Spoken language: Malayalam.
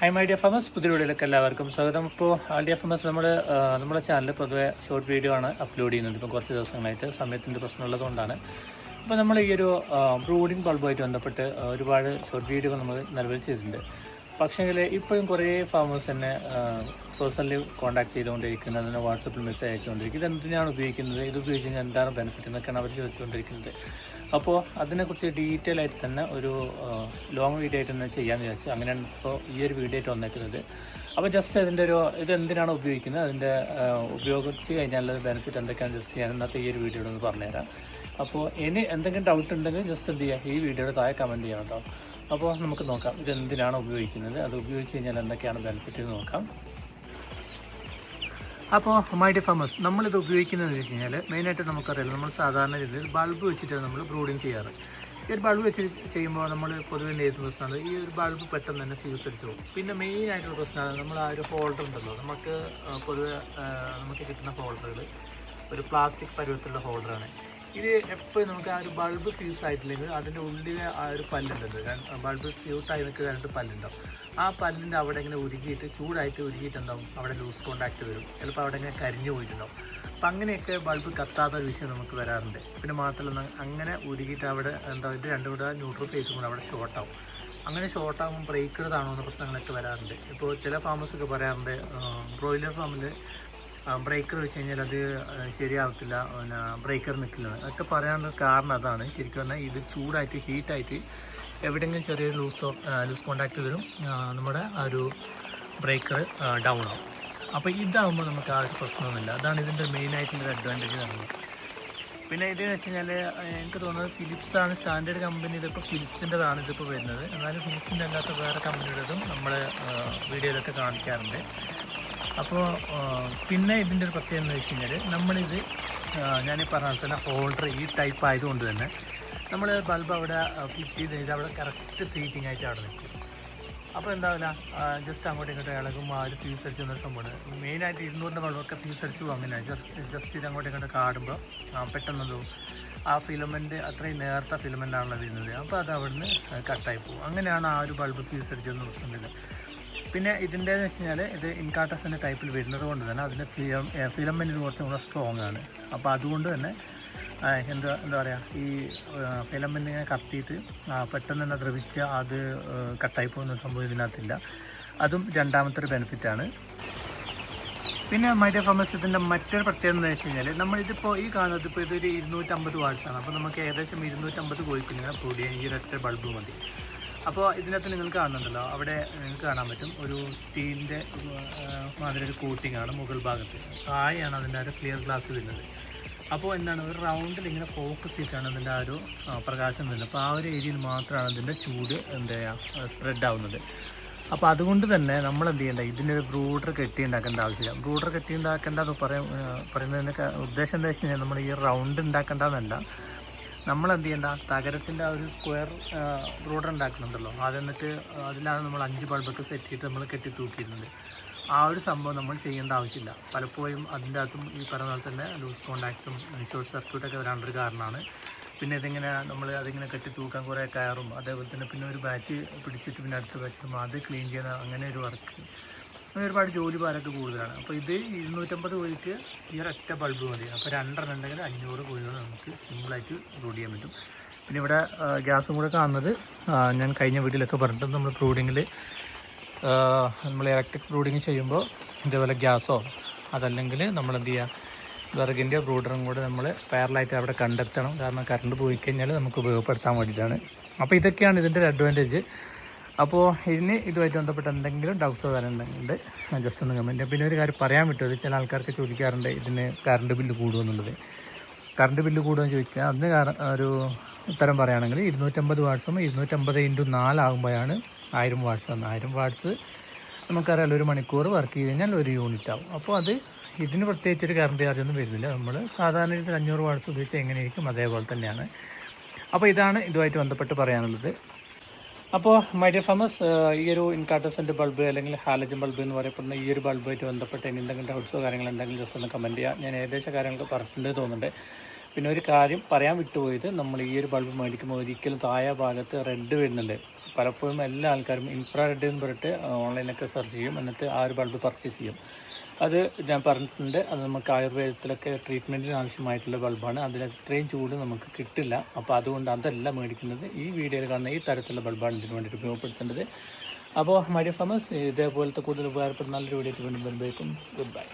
ഹൈ മൈ ഡിയർ ഫേമസ് പുതിയ വീഡിയോയിലേക്ക് എല്ലാവർക്കും സ്വാഗതം. ഇപ്പോൾ ഡിയർ ഫേമസ് നമ്മൾ നമ്മുടെ ചാനൽ പൊതുവെ ഷോർട്ട് വീഡിയോ ആണ് അപ്ലോഡ് ചെയ്യുന്നത്. ഇപ്പോൾ കുറച്ച് ദിവസങ്ങളായിട്ട് സമയത്തിന്റെ പ്രശ്നമുള്ളത് കൊണ്ടാണ്. അപ്പോൾ നമ്മൾ ഈ ഒരു ബ്രൂഡിംഗ് ബൾബുമായിട്ട് ബന്ധപ്പെട്ട് ഒരുപാട് ഷോർട്ട് വീഡിയോകൾ നമ്മൾ നിലവിൽ ചെയ്തിട്ടുണ്ട്. പക്ഷേങ്കിൽ ഇപ്പോഴും കുറേ ഫാമേഴ്സ് തന്നെ പേഴ്സണലി കോൺടാക്ട് ചെയ്തുകൊണ്ടിരിക്കുന്നത് അതിന് വാട്സപ്പിൽ മെസ്സേജ് അയച്ചുകൊണ്ടിരിക്കുന്നത് ഇത് എന്തിനാണ് ഉപയോഗിക്കുന്നത്? ഇത് ഉപയോഗിച്ച് എന്താണ് ബെനിഫിറ്റ് എന്നൊക്കെയാണ് അവർ ചോദിച്ചുകൊണ്ടിരിക്കുന്നത്. അപ്പോൾ അതിനെക്കുറിച്ച് ഡീറ്റെയിൽ ആയിട്ട് തന്നെ ഒരു ലോങ് വീഡിയോ ആയിട്ട് തന്നെ ചെയ്യാമെന്ന് വിചാരിച്ചു. അങ്ങനെയാണ് ഇപ്പോൾ ഈ ഒരു വീഡിയോ ആയിട്ട് വന്നേക്കുന്നത്. അപ്പോൾ ജസ്റ്റ് അതിന്റെ ഒരു ഇത് എന്തിനാണ് ഉപയോഗിക്കുന്നത്? അതിന്റെ ഉപയോഗിച്ച് കഴിഞ്ഞാൽ ബെനിഫിറ്റ് എന്തൊക്കെയാണ് ജസ്റ്റ് ഞാൻ ഇന്നത്തെ ഈ ഒരു വീഡിയോയിൽ ഒന്ന് പറഞ്ഞുതരാം. അപ്പോൾ ഇനി എന്തെങ്കിലും ഡൗട്ട് ഉണ്ടെങ്കിൽ ജസ്റ്റ് എന്ത് ചെയ്യുക ഈ വീഡിയോയുടെ താഴെ കമന്റ് ചെയ്യണം കേട്ടോ അപ്പോൾ നമുക്ക് നോക്കാം ഇത് എന്തിനാണ് ഉപയോഗിക്കുന്നത്? അത് ഉപയോഗിച്ച് കഴിഞ്ഞാൽ എന്തൊക്കെയാണ് ബെനിഫിറ്റ് നോക്കാം. അപ്പോൾ മൈഡി ഫാമേഴ്സ് നമ്മളിത് ഉപയോഗിക്കുന്നതെന്ന് വെച്ച് കഴിഞ്ഞാൽ മെയിനായിട്ട് നമുക്കറിയാം നമ്മൾ സാധാരണ രീതിയിൽ ബൾബ് വെച്ചിട്ടാണ് നമ്മൾ ബ്രൂഡിങ് ചെയ്യാറ്. ഈ ഒരു ബൾബ് വെച്ച് ചെയ്യുമ്പോൾ നമ്മൾ പൊതുവെ നേരിടുന്ന പ്രശ്നമാണ് ഈ ഒരു ബൾബ് പെട്ടെന്ന് തന്നെ ഫ്യൂസ് അടിച്ചു പോകും. പിന്നെ മെയിൻ ആയിട്ടുള്ള പ്രശ്നമാണ് നമ്മൾ ആ ഒരു ഹോൾഡർ ഉണ്ടല്ലോ നമുക്ക് പൊതുവെ നമുക്ക് കിട്ടുന്ന ഹോൾഡറുകൾ ഒരു പ്ലാസ്റ്റിക് പരുവത്തിലുള്ള ഹോൾഡറാണ് ഇത് എപ്പോഴും നമുക്ക് ആ ഒരു ബൾബ് ഫ്യൂസ് ആയിട്ടില്ലെങ്കിൽ അതിന്റെ ഉള്ളിലെ ആ ഒരു പല്ലുണ്ടല്ലോ. ബൾബ് ഫ്യൂട്ടായി നിൽക്കുന്ന രണ്ട് പല്ലുണ്ടാവും ആ പല്ലിന്റെ അവിടെ ഇങ്ങനെ ഉരുകിയിട്ട് ചൂടായിട്ട് ഉരുകിയിട്ട് എന്താവും? അവിടെ ലൂസ് കോണ്ടാക്ട് വരും. ചിലപ്പോൾ അവിടെ ഇങ്ങനെ കരിഞ്ഞു പോയിട്ടുണ്ടാവും. അപ്പം അങ്ങനെയൊക്കെ ബൾബ് കത്താത്ത ഒരു വിഷയം നമുക്ക് വരാറുണ്ട്. പിന്നെ മാത്രമല്ല അങ്ങനെ ഉരുകിയിട്ട് അവിടെ എന്താ ഇത് രണ്ടും കൂടെ ന്യൂട്രൽ ഫേസും കൂടെ അവിടെ ഷോർട്ടാവും അങ്ങനെ ഷോർട്ടാകുമ്പോൾ ബ്രേക്കർ താണുന്ന പ്രശ്നങ്ങളൊക്കെ വരാറുണ്ട്. ഇപ്പോൾ ചില ഫാമേഴ്സൊക്കെ പറയാറുണ്ട് ബ്രോയിലർ ഫാമിൽ ബ്രേക്കർ വെച്ച് കഴിഞ്ഞാൽ അത് ശരിയാവത്തില്ല. പിന്നെ ബ്രേക്കർ നിൽക്കില്ല. അതൊക്കെ പറയാനുള്ള കാരണം അതാണ്. ശരിക്കും പറഞ്ഞാൽ ഇത് ചൂടായിട്ട് ഹീറ്റായിട്ട് എവിടെയെങ്കിലും ചെറിയൊരു ലൂസ് ലൂസ് കോണ്ടാക്ട് വരും. നമ്മുടെ ആ ഒരു ബ്രേക്കർ ഡൗൺ ആവും അപ്പോൾ ഇതാകുമ്പോൾ നമുക്ക് ആ ഒരു പ്രശ്നമൊന്നുമില്ല. അതാണ് ഇതിന്റെ മെയിനായിട്ടുള്ള ഒരു അഡ്വാന്റേജ് പറയുന്നത്. പിന്നെ ഇത് വെച്ച് കഴിഞ്ഞാൽ എനിക്ക് തോന്നുന്നത് ഫിലിപ്സ് ആണ് സ്റ്റാൻഡേർഡ് കമ്പനി ഇതിപ്പോൾ ഫിലിപ്സിന്റെതാണ് ഇതിപ്പോൾ വരുന്നത്. എന്നാലും ഫിലിപ്സിന്റെ അല്ലാത്ത വേറെ കമ്പനിയുടേതും നമ്മൾ വീഡിയോയിലൊക്കെ കാണിക്കാറുണ്ട്. അപ്പോൾ പിന്നെ ഇതിന്റെ ഒരു പ്രത്യേകത എന്ന് വെച്ച് കഴിഞ്ഞാൽ നമ്മളിത് ഞാൻ പറഞ്ഞ തന്നെ ഹോൾഡർ ഈ ടൈപ്പ് ആയതുകൊണ്ട് തന്നെ നമ്മൾ ബൾബ് അവിടെ ഫിറ്റ് ചെയ്ത് കഴിഞ്ഞാൽ അവിടെ കറക്റ്റ് സീറ്റിംഗ് ആയിട്ട് അവിടെ നിൽക്കും അപ്പോൾ എന്താവില്ല ജസ്റ്റ് അങ്ങോട്ടും ഇങ്ങോട്ടും ഇളകും ആ ഒരു ഫീസ് അടിച്ച് എന്നൊരു സംഭവമാണ്. മെയിനായിട്ട് ഇരുന്നൂറിന്റെ വെള്ളമൊക്കെ ഫീസ് അടിച്ചു അങ്ങനെ ജസ്റ്റ് ജസ്റ്റ് ഇത് അങ്ങോട്ടും ഇങ്ങോട്ടും കാടുമ്പോൾ പെട്ടെന്ന് ആ ഫിലമെന്റ് അത്രയും നേർത്ത ഫിലമെന്റ് ആണല്ലോ വരുന്നത്. അപ്പോൾ അത് അവിടുന്ന് കട്ടായി പോകും അങ്ങനെയാണ് ആ ഒരു ബൾബ് ഫീസ് അടിച്ചതെന്ന് പ്രശ്നമില്ല പിന്നെ ഇതിന്റെ എന്ന് വെച്ച് കഴിഞ്ഞാൽ ഇത് ഇൻകാട്ടസിന്റെ ടൈപ്പിൽ വരുന്നത് കൊണ്ട് തന്നെ അതിന്റെ ഫിലം ഫിലമെന്റിന് കുറച്ചും കൂടെ സ്ട്രോങ് ആണ്. അപ്പോൾ അതുകൊണ്ട് തന്നെ എന്താ എന്താ പറയുക ഈ ഫിലമെന്റ് ഇങ്ങനെ കത്തിയിട്ട് പെട്ടെന്ന് തന്നെ ദ്രവിച്ച് അത് കട്ടായി പോകുന്ന സംഭവം ഇതിനകത്തില്ല. അതും രണ്ടാമത്തെ ഒരു ബെനിഫിറ്റാണ് പിന്നെ മൈഡിയ ഫാമസിന്റെ മറ്റൊരു പ്രത്യേകത എന്ന് വെച്ച് കഴിഞ്ഞാൽ നമ്മളിതിപ്പോൾ ഈ കാണുന്നത് ഇപ്പോൾ ഇതൊരു ഇരുന്നൂറ്റമ്പത് വാട്സാണ് അപ്പോൾ നമുക്ക് ഏകദേശം ഇരുന്നൂറ്റമ്പത് കോഴിക്കുഞ്ഞിനെ പൊടിയാണ് ഈ ഒരൊറ്റ ബൾബ് മതി. അപ്പോൾ ഇതിനകത്ത് നിങ്ങൾ കാണുന്നുണ്ടല്ലോ അവിടെ നിങ്ങൾക്ക് കാണാൻ പറ്റും. ഒരു സ്റ്റീലിന്റെ മാതിരി ഒരു കോട്ടിംഗ് ആണ് മുകൾ ഭാഗത്ത്. താഴെയാണ് അതിന്റെ ഒരു ക്ലിയർ ഗ്ലാസ് വരുന്നത്. അപ്പോൾ എന്താണ് ഒരു റൗണ്ടിൽ ഇങ്ങനെ ഫോക്കസ് ചെയ്തിട്ടാണ് അതിന്റെ ആ ഒരു പ്രകാശം വരുന്നത്. അപ്പോൾ ആ ഒരു ഏരിയയിൽ മാത്രമാണ് അതിന്റെ ചൂട് എന്താ സ്പ്രെഡ് ആവുന്നത്. അപ്പോൾ അതുകൊണ്ട് തന്നെ നമ്മൾ എന്ത് ചെയ്യേണ്ട ഇതിനൊരു ബ്രൂഡർ കെട്ടി ഉണ്ടാക്കേണ്ട ആവശ്യമില്ല. ബ്രൂഡർ കെട്ടി ഉണ്ടാക്കേണ്ട പറയുന്നതിന്റെ ഉദ്ദേശം എന്താ വെച്ച് കഴിഞ്ഞാൽ നമ്മൾ ഈ റൗണ്ട് ഉണ്ടാക്കേണ്ടതെന്നല്ല. നമ്മൾ എന്ത് ചെയ്യേണ്ട തകരത്തിന്റെ ആ ഒരു സ്ക്വയർ റോഡ് ഉണ്ടാക്കുന്നുണ്ടല്ലോ. അത് എന്നിട്ട് അതിലാണ് നമ്മൾ അഞ്ച് ബൾബൊക്കെ സെറ്റ് ചെയ്തിട്ട് നമ്മൾ കെട്ടി തൂക്കിയിരുന്നത് ആ ഒരു സംഭവം നമ്മൾ ചെയ്യേണ്ട ആവശ്യമില്ല. പലപ്പോഴും അതിന്റെ അകത്തും ഈ പറഞ്ഞ പോലെ തന്നെ ലൂസ് കോണ്ടാക്ട്സും ഷോർട്ട് സർക്യൂട്ടൊക്കെ വരാനൊരു കാരണമാണ്. പിന്നെ ഇതിങ്ങനെ നമ്മൾ അതിങ്ങനെ കെട്ടി തൂക്കാൻ കുറേ കയറും. അതേപോലെ തന്നെ പിന്നെ ഒരു ബാച്ച് പിടിച്ചിട്ട് പിന്നെ അടുത്ത ബാച്ച് അത് ക്ലീൻ ചെയ്യുന്ന അങ്ങനെ ഒരു വർക്ക് ഒരുപാട് ജോലി ഭാരമൊക്കെ കൂടുതലാണ്. അപ്പോൾ ഇത് ഇരുന്നൂറ്റമ്പത് കോഴിക്ക് ഈ ഒരൊറ്റ ബൾബ് മതി. അപ്പോൾ രണ്ടെണ്ണം ഉണ്ടെങ്കിൽ അഞ്ഞൂറ് കോഴികൾ നമുക്ക് സിമ്പിളായിട്ട് ബ്രൂഡ് ചെയ്യാൻ പറ്റും. പിന്നെ ഇവിടെ ഗ്യാസും കൂടെ കാണുന്നത് ഞാൻ കഴിഞ്ഞ വീട്ടിലൊക്കെ പറഞ്ഞിട്ട് നമ്മൾ ബ്രൂഡിങ്ങിൽ നമ്മൾ ഇലക്ട്രിക് ബ്രൂഡിങ് ചെയ്യുമ്പോൾ ഇതേപോലെ ഗ്യാസോ അതല്ലെങ്കിൽ നമ്മൾ എന്ത് ചെയ്യുക വിറകിന്റെ ബ്രൂഡറും കൂടെ നമ്മൾ പാരലായിട്ട് അവിടെ കണ്ടെത്തണം. കാരണം കറണ്ട് പോയി കഴിഞ്ഞാൽ നമുക്ക് ഉപയോഗപ്പെടുത്താൻ വേണ്ടിയിട്ടാണ്. അപ്പോൾ ഇതൊക്കെയാണ് ഇതിന്റെ ഒരു അഡ്വാന്റേജ് അപ്പോൾ ഇതിന് ഇതുമായിട്ട് ബന്ധപ്പെട്ട് എന്തെങ്കിലും ഡൗട്ട്സ് വരാനുണ്ടെങ്കിൽ ജസ്റ്റ് ഒന്ന് കമന്റ് പിന്നെ ഒരു കാര്യം പറയാൻ പറ്റുമോ? ചില ആൾക്കാർക്ക് ചോദിക്കാറുണ്ട് ഇതിന് കറണ്ട് ബില്ല് കൂടുമെന്നുള്ളത്. കറണ്ട് ബില്ല് കൂടുമെന്ന് ചോദിക്കുക. അതിന് ഒരു ഉത്തരം പറയുകയാണെങ്കിൽ ഇരുന്നൂറ്റമ്പത് വാട്ട്സും ഇരുന്നൂറ്റമ്പത് ഇന്റു നാലാകുമ്പോഴാണ് ആയിരം വാട്ട്സ് വന്നത്. ആയിരം വാട്ട്സ് നമുക്കറിയാലോ ഒരു മണിക്കൂർ വർക്ക് ചെയ്ത് കഴിഞ്ഞാൽ ഒരു യൂണിറ്റ് ആവും. അപ്പോൾ അത് ഇതിന് പ്രത്യേകിച്ച് ഒരു കറണ്ട് ചാർജ് ഒന്നും വരുന്നില്ല. നമ്മൾ സാധാരണ രീതിയിൽ അഞ്ഞൂറ് വാട്ട്സ് ഉപയോഗിച്ച് എങ്ങനെയായിരിക്കും അതേപോലെ തന്നെയാണ്. അപ്പോൾ ഇതാണ് ഇതുമായിട്ട് ബന്ധപ്പെട്ട് പറയാനുള്ളത്. അപ്പോൾ മൈ ഡിയർ ഫാമസ് ഈ ഒരു ഇൻകാർട്ടസിന്റെ ബൾബ് അല്ലെങ്കിൽ ഹാലജൻ ബൾബ് എന്ന് പറയപ്പെടുന്ന ഈ ഒരു ബൾബുമായിട്ട് ബന്ധപ്പെട്ട് ഇനി എന്തെങ്കിലും ഡൗട്ട്സോ കാര്യങ്ങളുണ്ടെങ്കിൽ ജസ്റ്റ് ഒന്ന് കമന്റ് ചെയ്യുക ഞാൻ ഏകദേശം കാര്യങ്ങളൊക്കെ പറഞ്ഞിട്ടുണ്ട് തോന്നുന്നുണ്ട്. പിന്നെ ഒരു കാര്യം പറയാൻ വിട്ടുപോയത് നമ്മൾ ഈ ഒരു ബൾബ് മേടിക്കുമ്പോൾ ഒരിക്കലും താഴെ ഭാഗത്ത് റെഡ് വരുന്നുണ്ട്. പലപ്പോഴും എല്ലാ ആൾക്കാരും ഇൻഫ്രാ റെഡ് എന്ന് പറഞ്ഞിട്ട് ഓൺലൈനിലൊക്കെ സെർച്ച് ചെയ്യും. എന്നിട്ട് ആ ഒരു ബൾബ് പർച്ചേസ് ചെയ്യും. അത് ഞാൻ പറഞ്ഞിട്ടുണ്ട്. അത് നമുക്ക് ആയുർവേദത്തിലൊക്കെ ട്രീറ്റ്മെന്റിന് ആവശ്യമായിട്ടുള്ള ബൾബാണ്. അതിൽ അത്രയും ചൂട് നമുക്ക് കിട്ടില്ല. അപ്പോൾ അതുകൊണ്ട് അതല്ല മേടിക്കുന്നത് ഈ വീഡിയോയിൽ കാണുന്ന ഈ തരത്തിലുള്ള ബൾബാണ് ഇതിന് വേണ്ടിയിട്ട് ഉപയോഗപ്പെടുത്തേണ്ടത്. അപ്പോൾ മൈഡിയ ഫാമസ് ഇതേപോലത്തെ കൂടുതൽ ഉപകാരപ്പെടുന്ന നല്ലൊരു വീഡിയോ വീണ്ടും വരുമ്പോഴേക്കും ഗുഡ് ബൈ